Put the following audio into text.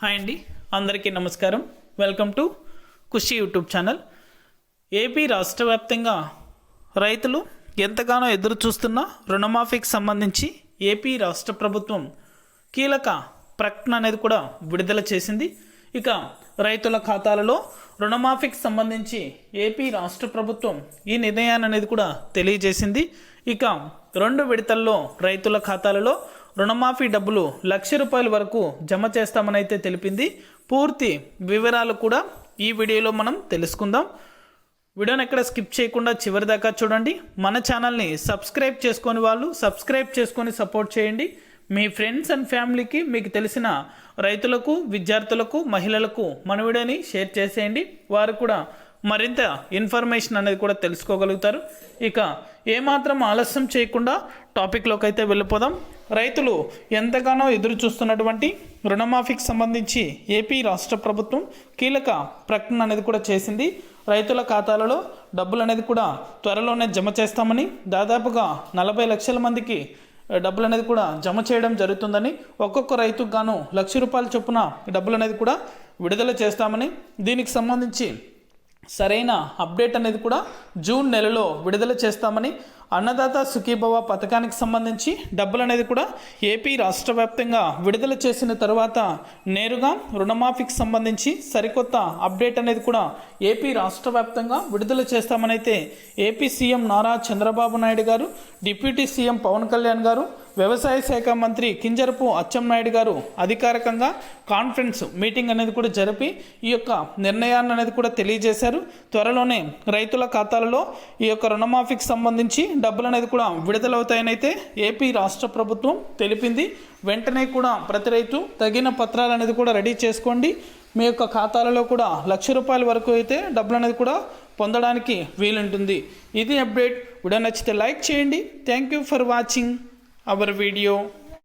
Hi అండి. అందరికీ నమస్కారం. Welcome to Khushi YouTube channel. AP రాష్ట్ర వ్యాప్తంగా రైతులు ఎంతగానో ఎదురు చూస్తున్న రుణమాఫీకి సంబంధించి ఏపీ రాష్ట్ర ప్రభుత్వం కీలక ప్రకటన అనేది కూడా విడుదల చేసింది. ఇక రైతుల ఖాతాలలో రుణమాఫీకి సంబంధించి ఏపీ రాష్ట్ర ప్రభుత్వం ఈ నిర్ణయాన్ని అనేది కూడా తెలియజేసింది. ఇక రెండు విడతల్లో రైతుల ఖాతాలలో రుణమాఫీ డబ్బులు లక్ష రూపాయల వరకు జమ చేస్తామనైతే తెలిపింది. పూర్తి వివరాలు కూడా ఈ వీడియోలో మనం తెలుసుకుందాం. వీడియోని ఎక్కడ స్కిప్ చేయకుండా చివరి దాకా చూడండి. మన ఛానల్ని సబ్స్క్రైబ్ చేసుకొని వాళ్ళు సబ్స్క్రైబ్ చేసుకొని సపోర్ట్ చేయండి. మీ ఫ్రెండ్స్ అండ్ ఫ్యామిలీకి మీకు తెలిసిన రైతులకు విద్యార్థులకు మహిళలకు మన వీడియోని షేర్ చేసేయండి. వారు కూడా మరింత ఇన్ఫర్మేషన్ అనేది కూడా తెలుసుకోగలుగుతారు. ఇక ఏమాత్రం ఆలస్యం చేయకుండా టాపిక్లోకి అయితే వెళ్ళిపోదాం. రైతులు ఎంతగానో ఎదురు చూస్తున్నటువంటి రుణమాఫీకి సంబంధించి ఏపీ రాష్ట్ర ప్రభుత్వం కీలక ప్రకటన అనేది కూడా చేసింది. రైతుల ఖాతాలలో డబ్బులు అనేది కూడా త్వరలోనే జమ చేస్తామని దాదాపుగా నలభై లక్షల మందికి డబ్బులు అనేది కూడా జమ చేయడం జరుగుతుందని ఒక్కొక్క రైతుకు గాను లక్ష రూపాయల చొప్పున డబ్బులు అనేది కూడా విడుదల చేస్తామని దీనికి సంబంధించి సరైన అప్డేట్ అనేది కూడా జూన్ నెలలో విడుదల చేస్తామని అన్నదాత సుఖీభవ పథకానికి సంబంధించి డబ్బులు అనేది కూడా ఏపీ రాష్ట్ర వ్యాప్తంగా విడుదల చేసిన తర్వాత నేరుగా రుణమాఫీకి సంబంధించి సరికొత్త అప్డేట్ అనేది కూడా ఏపీ రాష్ట్ర వ్యాప్తంగా విడుదల చేస్తామనైతే AP CM Nara Chandrababu Naidu garu deputy CM Pawan Kalyan గారు వ్యవసాయ శాఖ మంత్రి కింజరపు అచ్చెన్నాయుడు గారు అధికారికంగా కాన్ఫరెన్స్ మీటింగ్ అనేది కూడా జరిపి ఈ యొక్క నిర్ణయాన్ని అనేది కూడా తెలియజేశారు. త్వరలోనే రైతుల ఖాతాలలో ఈ యొక్క రుణమాఫీకి సంబంధించి డబ్బులు అనేది కూడా విడుదలవుతాయని అయితే ఏపీ రాష్ట్ర ప్రభుత్వం తెలిపింది. వెంటనే కూడా ప్రతి రైతు తగిన పత్రాలు అనేది కూడా రెడీ చేసుకోండి. మీ యొక్క ఖాతాలలో కూడా లక్ష రూపాయల వరకు అయితే డబ్బులు అనేది కూడా పొందడానికి వీలుంటుంది. ఇది అప్డేట్. వీడియో నచ్చితే లైక్ చేయండి. Thank you for watching our video.